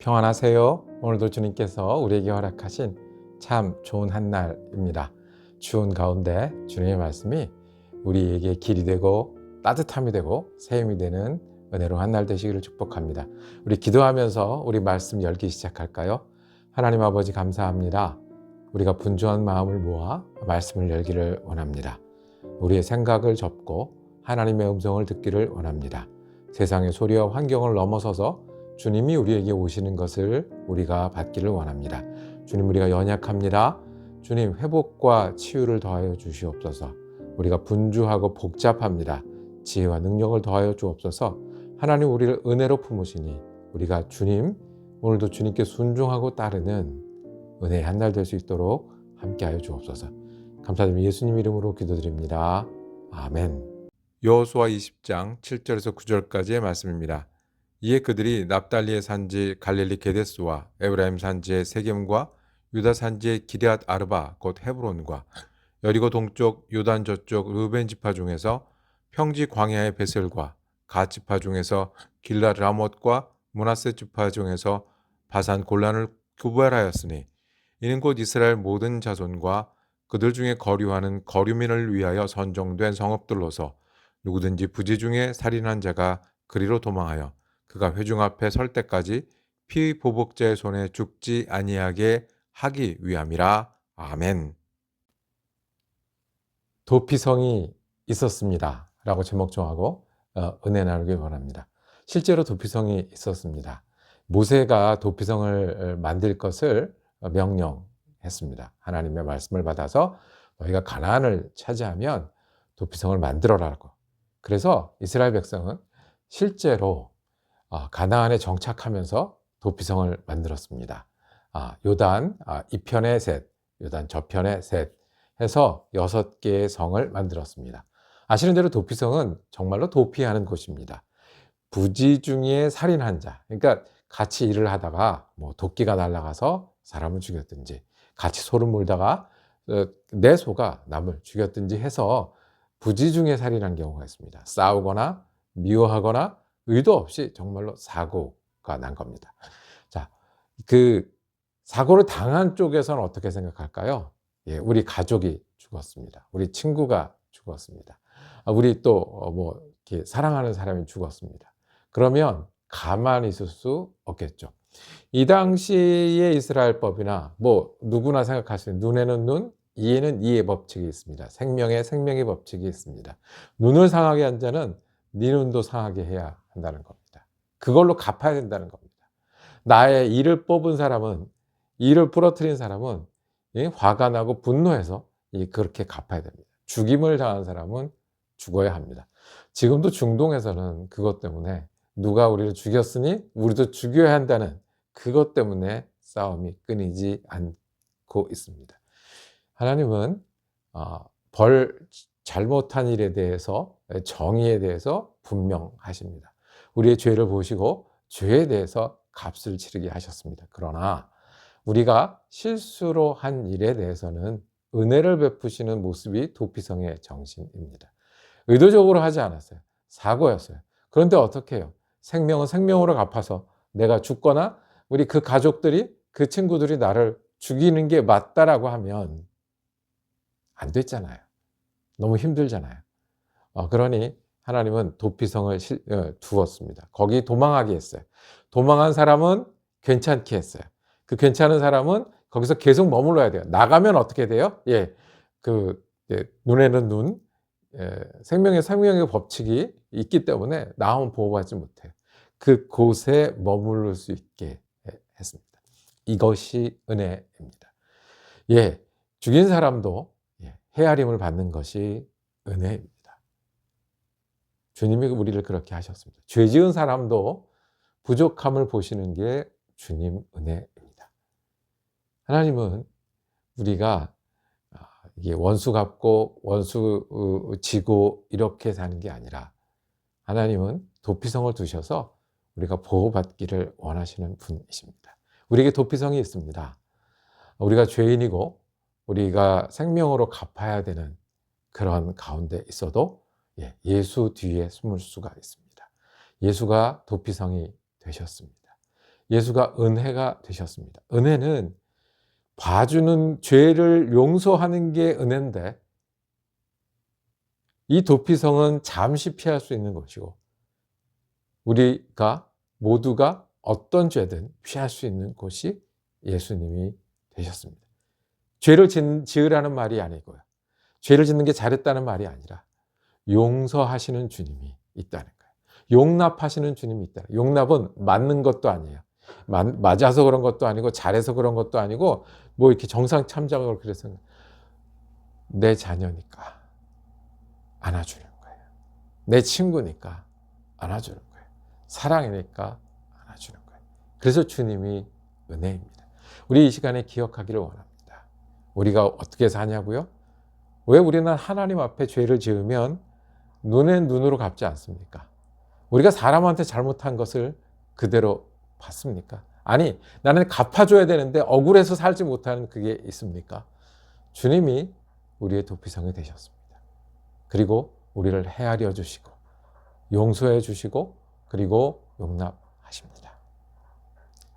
평안하세요. 오늘도 주님께서 우리에게 허락하신 참 좋은 한 날입니다. 추운 가운데 주님의 말씀이 우리에게 길이 되고 따뜻함이 되고 새 힘이 되는 은혜로 한 날 되시기를 축복합니다. 우리 기도하면서 우리 말씀 열기 시작할까요? 하나님 아버지 감사합니다. 우리가 분주한 마음을 모아 말씀을 열기를 원합니다. 우리의 생각을 접고 하나님의 음성을 듣기를 원합니다. 세상의 소리와 환경을 넘어서서 주님이 우리에게 오시는 것을 우리가 받기를 원합니다. 주님 우리가 연약합니다. 주님 회복과 치유를 더하여 주시옵소서. 우리가 분주하고 복잡합니다. 지혜와 능력을 더하여 주옵소서. 하나님 우리를 은혜로 품으시니 우리가 주님 오늘도 주님께 순종하고 따르는 은혜의 한 날 될 수 있도록 함께하여 주옵소서. 감사드리며 예수님 이름으로 기도드립니다. 아멘. 여호수아 20장 7절에서 9절까지의 말씀입니다. 이에 그들이 납달리의 산지 갈릴리 게데스와 에브라임 산지의 세겜과 유다 산지의 기럇 아르바 곧 헤브론과 여리고 동쪽 요단 저쪽 르벤 지파 중에서 평지 광야의 베셀과 가 지파 중에서 길라 라못과 문하세 지파 중에서 바산 골란을 구별하였으니 이는 곧 이스라엘 모든 자손과 그들 중에 거류하는 거류민을 위하여 선정된 성읍들로서 누구든지 부지 중에 살인한 자가 그리로 도망하여 그가 회중 앞에 설 때까지 피보복자의 손에 죽지 아니하게 하기 위함이라. 아멘. 도피성이 있었습니다. 라고 제목 정하고 어, 은혜 나누기 원합니다. 실제로 도피성이 있었습니다. 모세가 도피성을 만들 것을 명령했습니다. 하나님의 말씀을 받아서 너희가 가나안을 차지하면 도피성을 만들어라고. 그래서 이스라엘 백성은 실제로 어, 가나안에 정착하면서 도피성을 만들었습니다. 아, 요단 아, 이편의 셋, 요단 저편의 셋 해서 여섯 개의 성을 만들었습니다. 아시는 대로 도피성은 정말로 도피하는 곳입니다. 부지 중에 살인한 자, 그러니까 같이 일을 하다가 뭐 도끼가 날아가서 사람을 죽였든지 같이 소를 몰다가 어, 내 소가 남을 죽였든지 해서 부지 중에 살인한 경우가 있습니다. 싸우거나 미워하거나 의도 없이 정말로 사고가 난 겁니다. 자, 그 사고를 당한 쪽에서는 어떻게 생각할까요? 예, 우리 가족이 죽었습니다. 우리 친구가 죽었습니다. 아, 우리 또 뭐 이렇게 사랑하는 사람이 죽었습니다. 그러면 가만히 있을 수 없겠죠. 이 당시의 이스라엘 법이나 뭐 누구나 생각할 수 있는 눈에는 눈, 이에는 이의 법칙이 있습니다. 생명에 생명의 법칙이 있습니다. 눈을 상하게 한 자는 네 눈도 상하게 해야 한다는 겁니다. 그걸로 갚아야 된다는 겁니다. 나의 이를 뽑은 사람은 이를 부러뜨린 사람은 화가 나고 분노해서 그렇게 갚아야 됩니다. 죽임을 당한 사람은 죽어야 합니다. 지금도 중동에서는 그것 때문에 누가 우리를 죽였으니 우리도 죽여야 한다는 그것 때문에 싸움이 끊이지 않고 있습니다. 하나님은 어, 벌 잘못한 일에 대해서 정의에 대해서 분명하십니다. 우리의 죄를 보시고 죄에 대해서 값을 치르게 하셨습니다. 그러나 우리가 실수로 한 일에 대해서는 은혜를 베푸시는 모습이 도피성의 정신입니다. 의도적으로 하지 않았어요. 사고였어요. 그런데 어떻게 해요? 생명은 생명으로 갚아서 내가 죽거나 우리 그 가족들이 그 친구들이 나를 죽이는 게 맞다라고 하면 안 됐잖아요. 너무 힘들잖아요. 어, 그러니 하나님은 도피성을 실, 어, 두었습니다. 거기 도망하게 했어요. 도망한 사람은 괜찮게 했어요. 그 괜찮은 사람은 거기서 계속 머물러야 돼요. 나가면 어떻게 돼요? 예, 그 예, 눈에는 눈, 예, 생명의 생명의 법칙이 있기 때문에 나오면 보호받지 못해. 그 곳에 머무를 수 있게 했습니다. 이것이 은혜입니다. 예, 죽인 사람도 예, 헤아림을 받는 것이 은혜입니다. 주님이 우리를 그렇게 하셨습니다. 죄 지은 사람도 부족함을 보시는 게 주님 은혜입니다. 하나님은 우리가 아, 이게 원수 갚고 원수 어, 지고 이렇게 사는 게 아니라 하나님은 도피성을 두셔서 우리가 보호받기를 원하시는 분이십니다. 우리에게 도피성이 있습니다. 우리가 죄인이고 우리가 생명으로 갚아야 되는 그런 가운데 있어도 예, 예수 뒤에 숨을 수가 있습니다. 예수가 도피성이 되셨습니다. 예수가 은혜가 되셨습니다. 은혜는 봐주는 죄를 용서하는 게 은혜인데 이 도피성은 잠시 피할 수 있는 것이고 우리가 모두가 어떤 죄든 피할 수 있는 곳이 예수님이 되셨습니다. 죄를 지으라는 말이 아니고요. 죄를 짓는 게 잘했다는 말이 아니라 용서하시는 주님이 있다는 거예요. 용납하시는 주님이 있다. 용납은 맞는 것도 아니에요. 맞아서 그런 것도 아니고 잘해서 그런 것도 아니고 뭐 이렇게 정상 참작을 그래서 내 자녀니까 안아주는 거예요. 내 친구니까 안아주는 거예요. 사랑이니까 안아주는 거예요. 그래서 주님이 은혜입니다. 우리 이 시간에 기억하기를 원합니다. 우리가 어떻게 사냐고요? 왜 우리는 하나님 앞에 죄를 지으면 눈엔 눈으로 갚지 않습니까? 우리가 사람한테 잘못한 것을 그대로 받습니까? 아니, 나는 갚아줘야 되는데 억울해서 살지 못하는 그게 있습니까? 주님이 우리의 도피성이 되셨습니다. 그리고 우리를 헤아려 주시고, 용서해 주시고, 그리고 용납하십니다.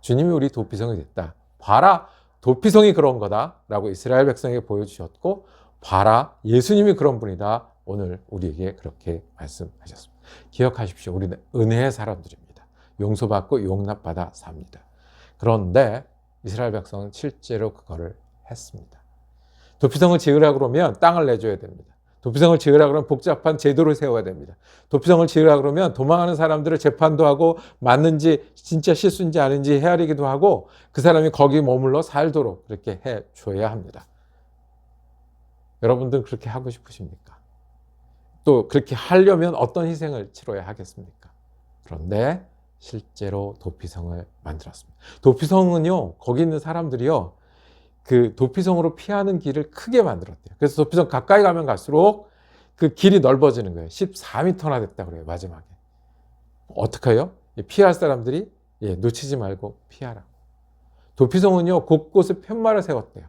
주님이 우리 도피성이 됐다. 봐라, 도피성이 그런 거다 라고 이스라엘 백성에게 보여주셨고, 봐라, 예수님이 그런 분이다. 오늘 우리에게 그렇게 말씀하셨습니다. 기억하십시오. 우리는 은혜의 사람들입니다. 용서받고 용납받아 삽니다. 그런데 이스라엘 백성은 실제로 그거를 했습니다. 도피성을 지으라 그러면 땅을 내줘야 됩니다. 도피성을 지으라 그러면 복잡한 제도를 세워야 됩니다. 도피성을 지으라 그러면 도망하는 사람들을 재판도 하고 맞는지 진짜 실수인지 아닌지 헤아리기도 하고 그 사람이 거기 머물러 살도록 그렇게 해 줘야 합니다. 여러분들 그렇게 하고 싶으십니까? 또 그렇게 하려면 어떤 희생을 치러야 하겠습니까? 그런데 실제로 도피성을 만들었습니다. 도피성은요, 거기 있는 사람들이요, 그 도피성으로 피하는 길을 크게 만들었대요. 그래서 도피성 가까이 가면 갈수록 그 길이 넓어지는 거예요. 14m나 됐다 그래요, 마지막에. 어떻게 해요? 피할 사람들이 예, 놓치지 말고 피하라. 도피성은요, 곳곳에 편말을 세웠대요.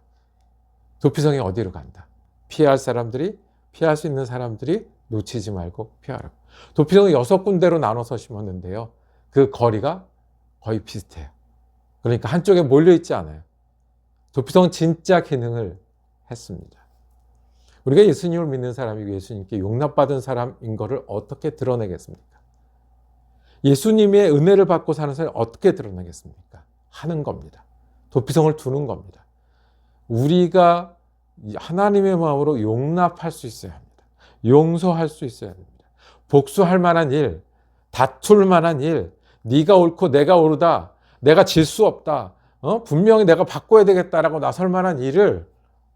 도피성이 어디로 간다. 피할 사람들이, 피할 수 있는 사람들이 놓치지 말고 피하라고. 도피성을 여섯 군데로 나눠서 심었는데요. 그 거리가 거의 비슷해요. 그러니까 한쪽에 몰려 있지 않아요. 도피성은 진짜 기능을 했습니다. 우리가 예수님을 믿는 사람이고 예수님께 용납받은 사람인 것을 어떻게 드러내겠습니까? 예수님의 은혜를 받고 사는 사람이 어떻게 드러내겠습니까? 하는 겁니다. 도피성을 두는 겁니다. 우리가 하나님의 마음으로 용납할 수 있어야 합니다. 용서할 수 있어야 됩니다. 복수할 만한 일, 다툴 만한 일, 네가 옳고 내가 옳다, 내가 질 수 없다, 어? 분명히 내가 바꿔야 되겠다라고 나설 만한 일을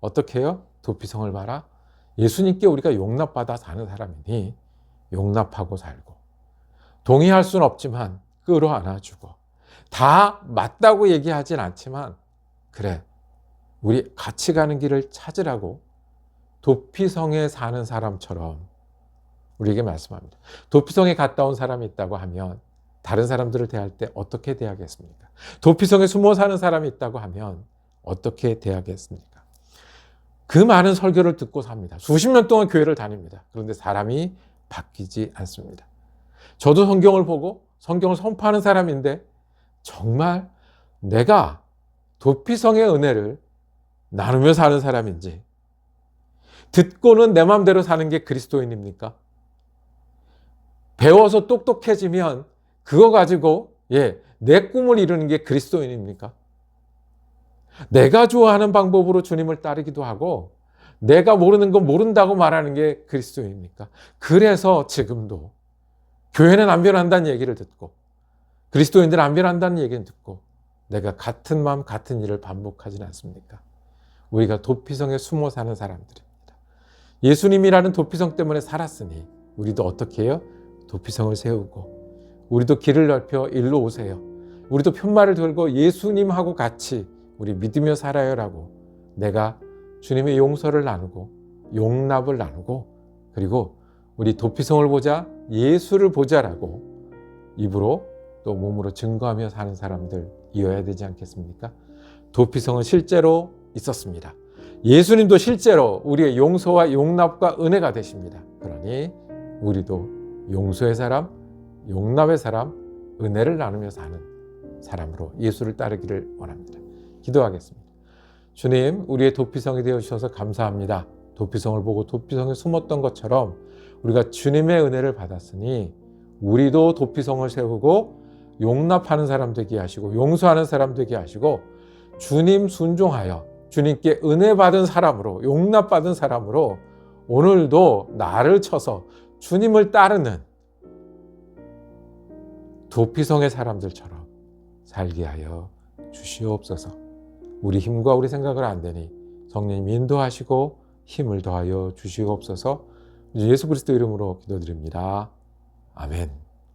어떻게 해요? 도피성을 봐라. 예수님께 우리가 용납받아 사는 사람이니 용납하고 살고 동의할 수는 없지만 끌어안아주고 다 맞다고 얘기하진 않지만 그래 우리 같이 가는 길을 찾으라고 도피성에 사는 사람처럼 우리에게 말씀합니다. 도피성에 갔다 온 사람이 있다고 하면 다른 사람들을 대할 때 어떻게 대하겠습니까? 도피성에 숨어 사는 사람이 있다고 하면 어떻게 대하겠습니까? 그 많은 설교를 듣고 삽니다. 수십 년 동안 교회를 다닙니다. 그런데 사람이 바뀌지 않습니다. 저도 성경을 보고 성경을 선포하는 사람인데 정말 내가 도피성의 은혜를 나누며 사는 사람인지 듣고는 내 마음대로 사는 게 그리스도인입니까? 배워서 똑똑해지면 그거 가지고 예, 내 꿈을 이루는 게 그리스도인입니까? 내가 좋아하는 방법으로 주님을 따르기도 하고 내가 모르는 건 모른다고 말하는 게 그리스도입니까? 그래서 지금도 교회는 안 변한다는 얘기를 듣고 그리스도인들은 안 변한다는 얘기를 듣고 내가 같은 마음 같은 일을 반복하지는 않습니까? 우리가 도피성에 숨어 사는 사람들입니다. 예수님이라는 도피성 때문에 살았으니 우리도 어떻게 해요? 도피성을 세우고 우리도 길을 넓혀 일로 오세요. 우리도 편말을 들고 예수님하고 같이 우리 믿으며 살아요라고 내가 주님의 용서를 나누고 용납을 나누고 그리고 우리 도피성을 보자 예수를 보자라고 입으로 또 몸으로 증거하며 사는 사람들 이어야 되지 않겠습니까? 도피성은 실제로 있었습니다. 예수님도 실제로 우리의 용서와 용납과 은혜가 되십니다. 그러니 우리도 용서의 사람, 용납의 사람, 은혜를 나누며 사는 사람으로 예수를 따르기를 원합니다. 기도하겠습니다. 주님, 우리의 도피성이 되어 주셔서 감사합니다. 도피성을 보고 도피성에 숨었던 것처럼 우리가 주님의 은혜를 받았으니 우리도 도피성을 세우고 용납하는 사람 되게 하시고 용서하는 사람 되게 하시고 주님 순종하여 주님께 은혜 받은 사람으로 용납받은 사람으로 오늘도 나를 쳐서 주님을 따르는 도피성의 사람들처럼 살게 하여 주시옵소서. 우리 힘과 우리 생각을 안 되니 성령님 인도하시고 힘을 더하여 주시옵소서. 예수 그리스도 이름으로 기도드립니다. 아멘.